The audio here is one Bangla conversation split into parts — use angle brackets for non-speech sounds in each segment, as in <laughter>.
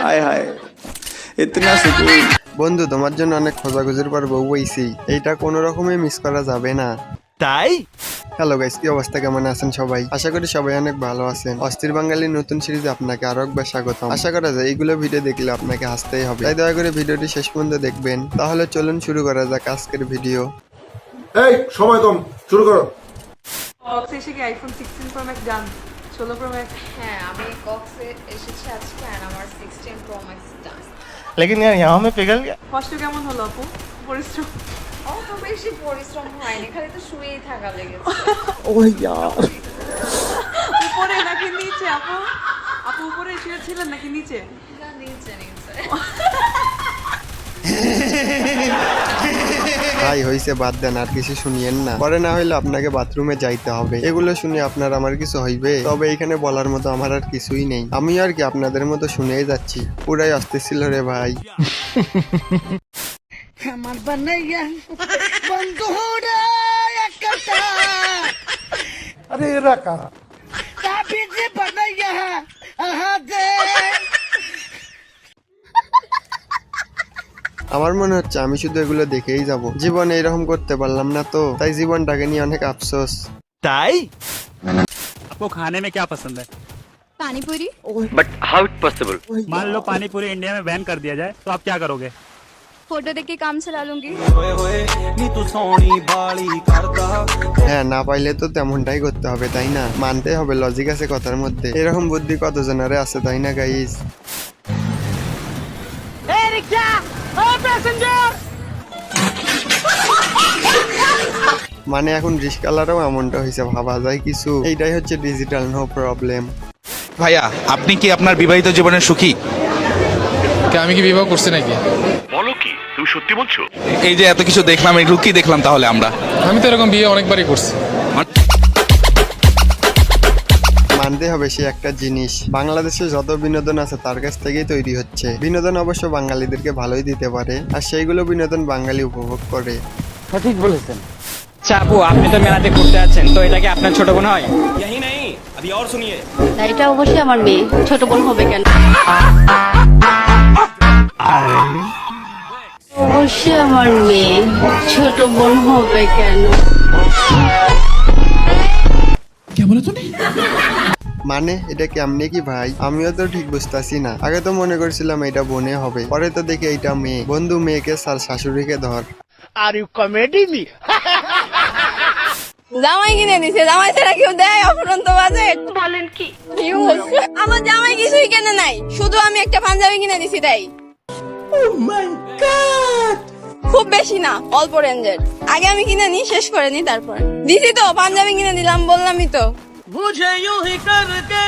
হায় হায় বন্ধু তোমার জন্য অনেক খোঁজাখুঁজির পর বউ হইছি এইটা কোন রকমে মিস করা যাবে না। তাই? হ্যালো গাইস কি অবস্থা? কেমন আছেন সবাই? আশা করি সবাই অনেক ভালো আছেন। অস্থির বাঙালির নতুন সিরিজে আপনাকে আরও একবার স্বাগত আশা করা যায় এগুলো ভিডিও দেখলে আপনাকে হাসতেই হবে। তাই দয়া করে ভিডিওটি শেষ পর্যন্ত দেখবেন। তাহলে চলুন শুরু করা যাক আজকের ভিডিও এই সময় কম। শুরু করো। বক্স এসে কি আইফোন সিক্সটিন প্রো ম্যাক্স ডান ষোলো প্রো ম্যাক্স হ্যাঁ আমি কক্সে এসেছি আজকে আর আমার সিক্সটিন প্রো ম্যাক্স ডান लेकिन यार यहाँ में पिघल गया কষ্ট কেমন হলো আপু পরিশ্রম অত বেশি পরিশ্রম হয়নি খালি তো শুয়েই থাকা লেগেছে উপরে নাকি নিচে আপু আপু উপরে শুয়ে ছিলেন নাকি নিচে না, নিচে নিচে <laughs> ভাই হইছে বাদ দেন আর কিছু শুনিয়েন না। পরে না হইলে আপনাকে বাথরুমে যাইতে হবে। এগুলো শুনে আপনার আমার কিছু হইবে। তবে এখানে বলার মতো আমার আর কিছুই নেই। আমি আর কি আপনাদের মতো শুনেই যাচ্ছি। পুরাই আসতে ছিল রে ভাই। আমার মনে হচ্ছে আমি শুধু এগুলো দেখেই যাব জীবনে এরকম করতে পারলাম না তো তাই জীবনটাকে নিয়ে অনেক আফসোস ताई आपको खाने में क्या पसंद है পানি পুরি मान लो पानी पूरी इंडिया में बैन कर दिया जाए तो आप क्या करोगे फोटो देख के काम चला लूंगी হ্যাঁ না পাইলে তো তেমনটাই করতে হবে তাই না মানতে হবে লজিক আছে কথার মধ্যে এরকম বুদ্ধি কতজনের আছে তাই না গাইস মানে এখন রিস্কালারও এমনটা হয়েছে ভাবা যায় কিছু। এইটাই হচ্ছে ডিজিটাল নো প্রবলেম ভাইয়া আপনি কি আপনার বিবাহিত জীবনে সুখী? কে আমি কি বিবাহ করছি নাকি? সত্যি বলছো? এই যে এত কিছু দেখলাম এগুলো কি দেখলাম তাহলে আমরা। আমি তো এরকম বিয়ে অনেকবারই করছি। মানতে হবে সে একটা জিনিস। বাংলাদেশে যত বিনোদন আছে তার কাছ থেকেই তৈরি হচ্ছে। বিনোদন অবশ্য বাঙালিদেরকে ভালোই দিতে পারে আর সেইগুলো বিনোদন বাঙালি উপভোগ করে। আচ্ছা আপু আপনি তো মেলাতে ঘুরতে আছেন তো এটা কি আপনার ছোট বোন হয়? এটা অবশ্যই আমার মেয়ে। ছোট বোন হবে কেন? অবশ্যই আমার মেয়ে। ছোট বোন হবে কেন? মানে এটা কেমনে কি ভাই? আমিও তো ঠিক বুঝতাছি না। আগে তো মনে করছিলাম এটা বোনে হবে। পরে তো দেখি এইটা মেয়ে। বন্ধু মেয়েকে স্যার শাশুড়িকে ধর। আর ইউ কমেডি মি জামাই কিনে দিছে জামাই ছাড়া কেউ দেয় অফুরন্ত বাজেট বলেন কি? আমার জামাই কিছুই কেনে নাই। শুধু আমি একটা পাঞ্জাবি কিনে দিছি তাই খুব বেশি না অল্প রেঞ্জের। আগে আমি কিনে নি শেষ করে নি তারপর। দিছি তো পাঞ্জাবি কিনে দিলাম বললামই তো। ইউহি করকে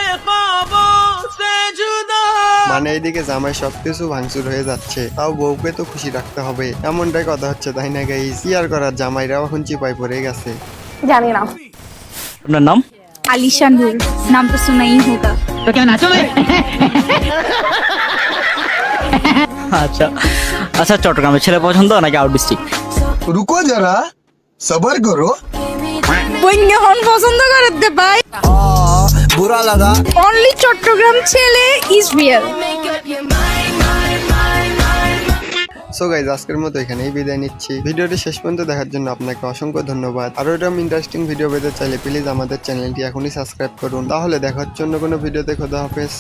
মানে এইদিকে জামাই সবকিছু ভাঙচুর হয়ে যাচ্ছে তাও বউকে তো খুশি রাখতে হবে। এমনটাই কথা হচ্ছে তাই না গাইস করার জামাইরাও এখন পড়ে গেছে। জানি না। আপনার নাম? আলিশান হুই নাম তো শোনাই তো কেন নাচো আচ্ছা আচ্ছা চট্টগ্রামের ছেলে পছন্দ নাকি আউট ডিস্ট্রিক্ট রুকো যারা সবার করো। বইঙ্গে হন পছন্দ ভাই। বুরা লাগা অনলি চট্টগ্রাম ছেলে ইজ রিয়েল সো গাইজ আজকের মতো এখানেই বিদায় নিচ্ছি। ভিডিওটি শেষ পর্যন্ত দেখার জন্য আপনাকে অসংখ্য ধন্যবাদ। আরও এরকম ইন্টারেস্টিং ভিডিও পেতে চাইলে প্লিজ আমাদের চ্যানেলটি এখনই সাবস্ক্রাইব করুন। তাহলে দেখার জন্য কোনো ভিডিওতে খোদা হাফেজ।